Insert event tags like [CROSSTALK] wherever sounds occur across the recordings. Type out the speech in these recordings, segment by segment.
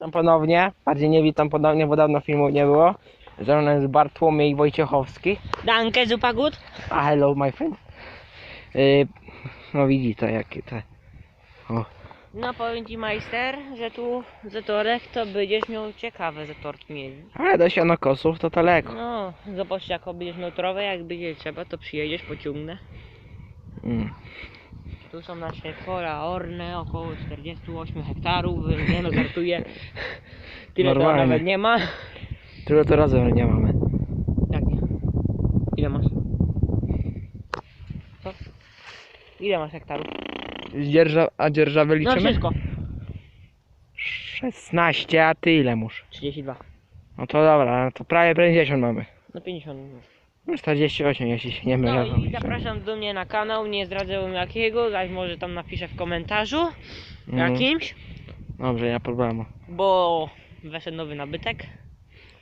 Witam ponownie. Bardziej nie witam ponownie, bo dawno filmu nie było. Ze mną jest Bartłomiej Wojciechowski. Danke, super gut. A hello my friend. Yy, no widzicie jakie te. O. No powiem ci majster, że tu zatorek to będziesz miał ciekawe zatorki mieli. Ale do sianokosów to daleko. No, zobacz jaką będziesz miał trowę, jak będzie trzeba to przyjedziesz, pociągnę. Mm. Tu są nasze pola orne, około 48 hektarów, nie no żartuję. [LAUGHS] Tyle to Normalnie. nawet nie ma. Tyle to razem nie mamy. Jak nie? Ile masz? Co? Ile masz hektarów? Dzierża, a dzierżawy No liczymy? wszystko. 16, a ty ile musz? 32. No to dobra, no to prawie 50 mamy. No 50. No 48 jeśli się nie No mylę. i zapraszam do mnie na kanał, nie zdradzę wam jakiego, zaś może tam napiszę w komentarzu Mhm. jakimś, Dobrze, nie ma problemu. bo weszedł nowy nabytek.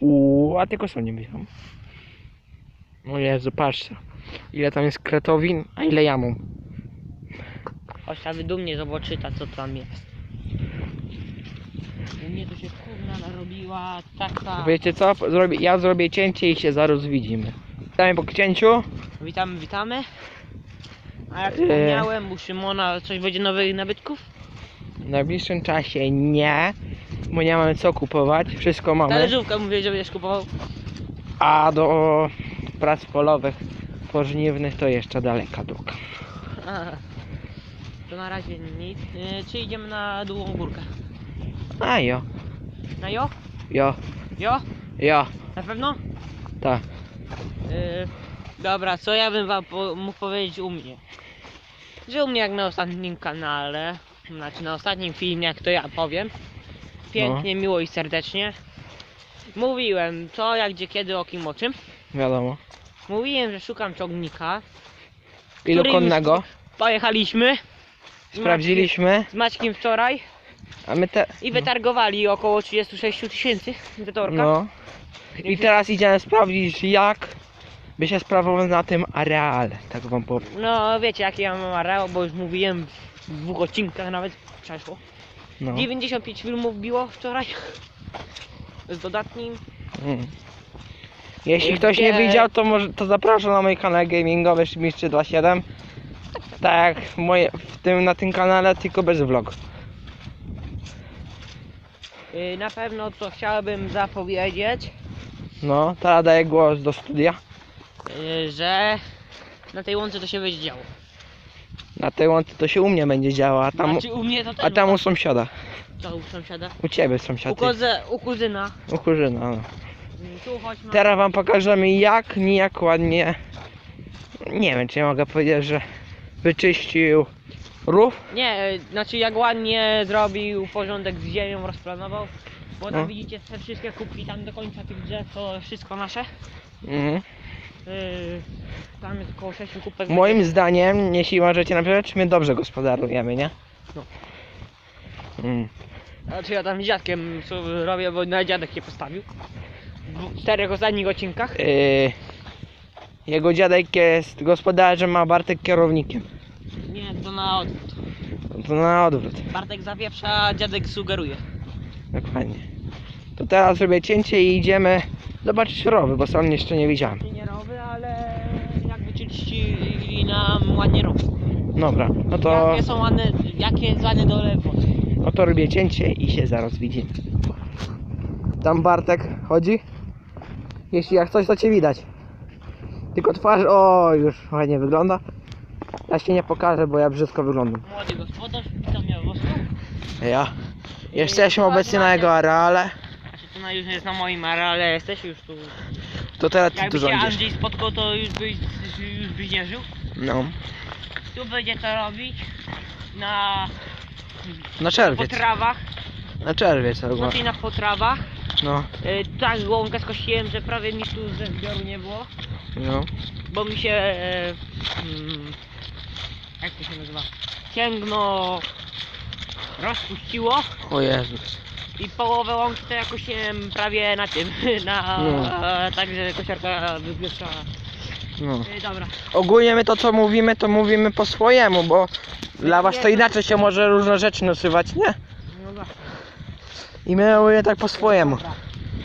Uuu, a tylko są nie myślą. O Jezu, patrzcie. Ile tam jest kretowin, a ile jamą. Chodź tam dumnie zobaczyta co tam jest. U mnie to się kurna narobiła taka... Wiecie co? Zrobię, ja zrobię cięcie i się zaraz widzimy. Witamy po cięciu. Witamy, witamy. A jak Eee. wspomniałem, u Szymona coś będzie nowych nabytków? W najbliższym czasie nie, bo nie mamy co kupować. Wszystko mamy. Talerzówkę mówię, że będziesz kupował. A do prac polowych, pożniwnych to jeszcze daleka droga. To na razie nic. Yy, czy idziemy na długą górkę? A jo, Na jo? jo, Jo? jo, Na pewno? tak. Yy, dobra, co ja bym wam po, mógł powiedzieć u mnie? Że u mnie jak na ostatnim kanale, znaczy na ostatnim filmie, jak to ja powiem, pięknie, miło i serdecznie. Mówiłem co, jak, gdzie, kiedy, o kim, o czym. Wiadomo. Mówiłem, że szukam ciągnika. Ilokonnego. Pojechaliśmy Sprawdziliśmy, z Maćkiem wczoraj a my te... i wytargowali około 36 tysięcy wytorka. No. I teraz idziemy sprawdzić jak by się sprawował na tym areale. Tak wam powiem. No wiecie jaki ja mam areał, bo już mówiłem w dwóch odcinkach nawet przeszło. No. 95 filmów biło wczoraj. Z dodatnim. Mm. Jeśli ktoś nie widział, to może to zapraszam na mój kanał gamingowy Szymir 327. Tak jak moje, w tym, na tym kanale, tylko bez vlog. Yy, na pewno co chciałbym zapowiedzieć, No, teraz daję głos do studia. Yy, że na tej łące to się będzie działo. Na tej łące to się u mnie będzie działo, a tam, Znaczy u mnie to też. a tam u sąsiada. U sąsiada? U ciebie U, sąsiad. koze, u kuzyna. U kurzyna. No. Yy, Tu chodźmy. Teraz wam pokażemy jak, nijak ładnie. Nie wiem, czy ja mogę powiedzieć, że wyczyścił rów. Nie, yy, znaczy jak ładnie zrobił porządek z ziemią, rozplanował. Bo tam No. widzicie te wszystkie kubki tam do końca tych drzew, to wszystko nasze. Mhm. Yy, tam jest około 6 kubek. Moim zdaniem, jeśli możecie napisać, czy my dobrze gospodarujemy, nie? No. Mm. Znaczy ja tam z dziadkiem co robię, bo na dziadek je postawił. W czterech ostatnich odcinkach. Yy, jego dziadek jest gospodarzem, a Bartek kierownikiem. Nie, to na odwrót. To na odwrót, Bartek zawieprza, a dziadek sugeruje. dokładnie. To teraz zrobię cięcie i idziemy zobaczyć rowy, bo sam jeszcze nie widziałem. Nie rowy, jakby czyści nam ładnie robi. Dobra, no to, Jakie są ładne, jakie jest ładne dole wody. no to robię cięcie i się zaraz widzimy. Tam Bartek chodzi. Jeśli jak coś, to cię widać. Tylko twarz, o już ładnie wygląda. Ja się nie pokażę, bo ja brzydko wyglądam. Młody gospodarz, witam ja was. Ja. Jesteśmy obecnie na jego areale. Znaczy to na- już jest na moim, ale jesteś już tu. To teraz ty tu Jakby się rządzisz. Andrzej spotkał, to już byś, już żył. No. Tu będzie to robić na Na czerwiec. potrawach, Na czerwiec albo. znaczy na potrawach. No. Y, tak łąkę skosiłem, że prawie mi tu ze zbioru nie było, No. bo mi się e, mm, jak to się nazywa? Cięgno rozpuściło O Jezus. i połowę łąki to jakoś prawie na tym, [LAUGHS] na No. także kosiarka wypieszczała. No. Y, dobra. Ogólnie my to co mówimy, to mówimy po swojemu, bo dla was to inaczej się może różne rzeczy nazywać, nie? No dobra. I my mówimy tak po swojemu. Dobra,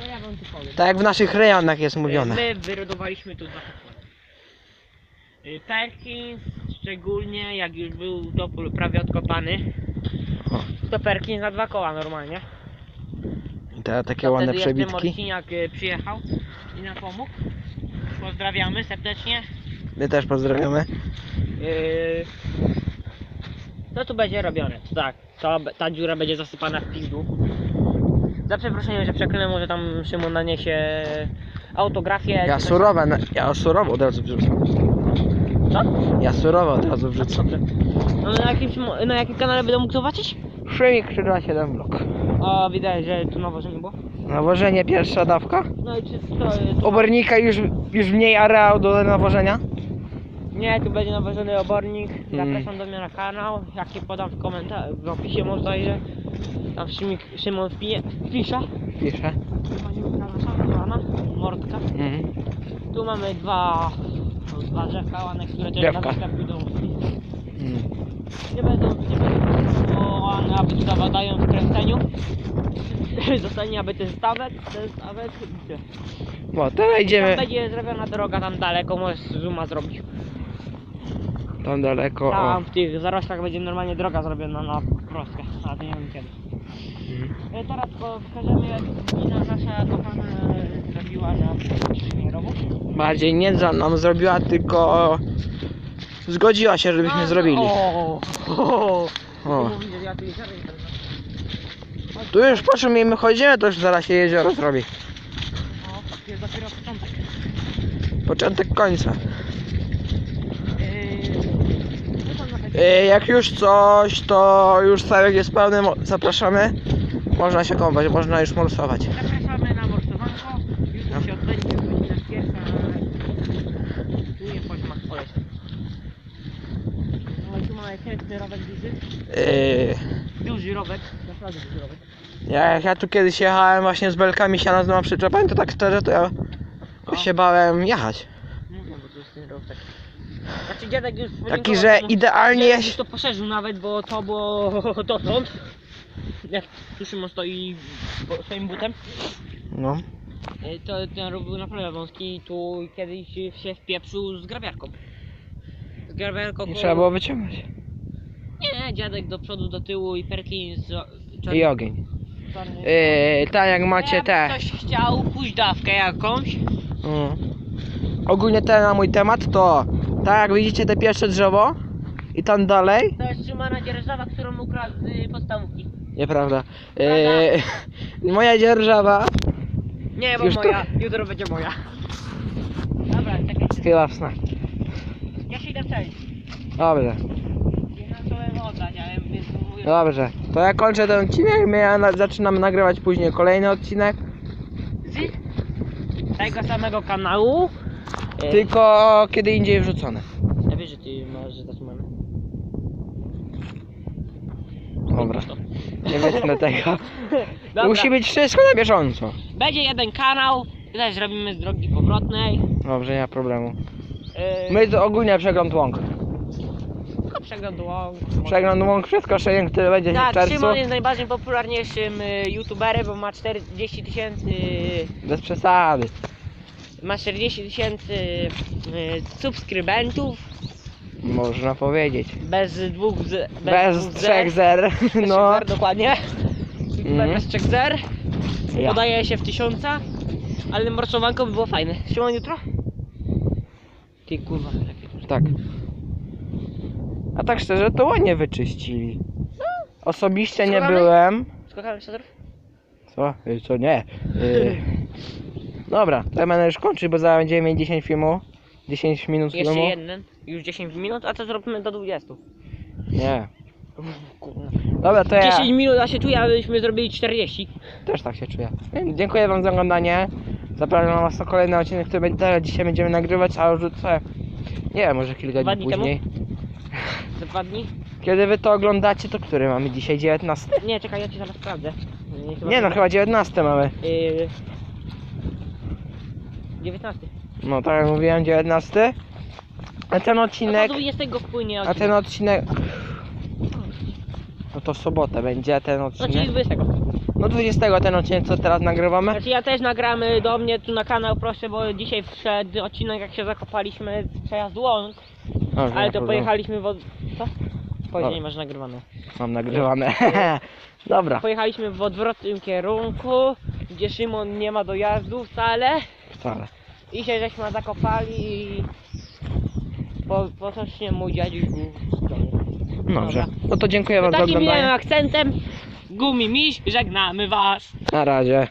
to ja wam tu powiem. Tak jak w naszych rejonach jest mówione. My wyrodowaliśmy tu dwa pokłady. Y, Perkins, szczególnie jak już był topór prawie odkopany, O. to Perkins na dwa koła normalnie. I te takie To ładne wtedy jeszcze przebitki. Marciniak y, przyjechał i nam pomógł. Pozdrawiamy serdecznie. My też pozdrawiamy. Yy, Co tu będzie robione? Tak, to, ta dziura będzie zasypana w pizdu. Za przeproszeniem, że przeklnę, może tam Szymon naniesie autografię. Ja surowe, na- ja surowo od razu wrzucam. Co? Ja surowo od razu wrzucam. Dobrze. No na jakim, na jakim kanale będę mógł zobaczyć? Szymik 327 blok. O, widać, że tu nawożenie było. Nawożenie pierwsza dawka. No i czy to jest... Obornika już, już mniej areał do nawożenia. Nie, tu będzie nawożony obornik. Mm. Zapraszam do mnie na kanał. Jaki podam w komentarzu, w opisie może zajrzę. Tam Szymik, Szymon wpije, wpisze. Piszę. Szanowana, mordka. Mhm. Tu mamy dwa, dwa drzewka ładne, które też Drzewka. na pójdą. Mm. Nie będą, nie będą, bo one aby zawadają w kręceniu. [LAUGHS] Zostanie aby ten stawek, ten stawek. No, idziemy Tam będzie zrobiona droga tam daleko, możesz zooma zrobić. tam daleko. O. Tam w tych zaroślach będzie normalnie droga zrobiona na prostkę, to nie wiem kiedy. Mhm. E, Teraz pokażemy jak gmina nasza kochana e, zrobiła nam premierową. Bardziej nie za nam zrobiła, tylko zgodziła się, żebyśmy A, zrobili. O, o, O. Mówi, że ja tu jezioro nie będę. Tu już po czym my chodzimy, to już zaraz się jezioro zrobi. O, to jest dopiero początek. Początek końca. Yy, E, Jak już coś, to już stawek jest pełny, zapraszamy. Można się kąpać, można już morsować. Zapraszamy na morsowanko. Jutro się odbędzie godzina pierwsza. Tu nie chodź, masz poleć. No i tu mamy piękny rowek duży. E, Duży rowek, naprawdę duży rowek. Jak ja tu kiedyś jechałem właśnie z belkami siana z dwoma przyczepami, to tak szczerze to ja O. się bałem jechać. Mówię, bo to jest ten rowek. Znaczy dziadek już Taki, podziękował że idealnie dziadek już to poszerzył nawet, bo to było [LAUGHS] dotąd. Jak tu Szymon stoi bo- swoim butem. No. E, To ten rów był naprawdę wąski i tu kiedyś się wpieprzył z grabiarką. Z grabiarką. Koło- trzeba było wyciągnąć. Nie, dziadek do przodu, do tyłu i Perkins z- czarny- I ogień. Yy, tak jak macie te. ktoś chciał pójść dawkę jakąś, Mm. Ogólnie ten na mój temat to tak jak widzicie te pierwsze drzewo i tam dalej. to jest Szymana Dzierżawa, którą ukradł z podstawówki. Nieprawda. Yy, [LAUGHS] moja dzierżawa Nie, bo Już moja, jutro będzie moja. Dobra, czekaj, chyba w snach. ja się idę przejść. Dobrze, Nie zacząłem oddać, ale więc mówię, dobrze. To ja kończę ten odcinek, my ja na, zaczynamy nagrywać później kolejny odcinek. z tego samego kanału. E, Tylko kiedy indziej wrzucone. Ja wiesz, że ty masz zatrzymane. Dobra. Nie wytnę [LAUGHS] tego. Dobra. Musi być wszystko na bieżąco. Będzie jeden kanał, też zrobimy z drogi powrotnej. Dobrze, nie ma problemu. Yy, My to ogólnie przegląd łąk. Przegląd łąk. Przegląd łąk, wszystko szejeń, który będzie w Tak, czerwcu. Szymon jest najbardziej popularniejszym y, youtuberem, bo ma 40 tysięcy Bez przesady. ma 40 tysięcy y, subskrybentów Można powiedzieć. bez dwóch z, Bez dwóch trzech zer. Bez No. zer, dokładnie. YouTuber Mhm. bez trzech zer. Ja. Podaje się w tysiąca, ale morsowanko by było fajne. Szymon jutro? Ty kurwa, to Tak. A tak szczerze, to ładnie wyczyścili. Osobiście nie Skakamy? byłem. Skakałem się Co? Y, Co nie? Y... Dobra, to ja będę już kończyć, bo zaraz będziemy mieć 10 filmu. 10 minut Jeszcze filmu. jeden, już 10 minut, a to zrobimy do 20. Nie. Kurwa. Dobra, to ja 10 minut, a się czuję, abyśmy zrobili 40. też tak się czuję. Dziękuję wam za oglądanie. Zapraszam was na kolejny odcinek, który będzie teraz dzisiaj będziemy nagrywać, a już wrzucę. Nie wiem, może kilka Dwa dni dni temu? później. Za dwa dni? Kiedy wy to oglądacie, to który mamy dzisiaj? 19? Nie, czekaj, ja ci zaraz sprawdzę. Nie, Nie no, chyba 19 mamy. Yy... 19. No tak jak mówiłem, 19. A ten A odcinek. to 20 wpłynie A odcinek. ten odcinek. No to w sobotę będzie ten Znaczy odcinek. 20. No 20 ten odcinek, co teraz nagrywamy. Znaczy ja też nagramy do mnie tu na kanał, proszę, bo dzisiaj wszedł odcinek jak się zakopaliśmy z przejazdu łąk, Dobrze, ale to pojechaliśmy w... od- Co? Później Dobra. masz nagrywane. Mam nagrywane. [LAUGHS] Dobra. Pojechaliśmy w odwrotnym kierunku, gdzie Szymon nie ma dojazdu wcale Wcale. i się żeśmy zakopali i po, potocznie mój dziadziuś był. Dobrze. No to dziękuję wam za Takim oglądanie. akcentem Gumi Miś, żegnamy was. Na razie.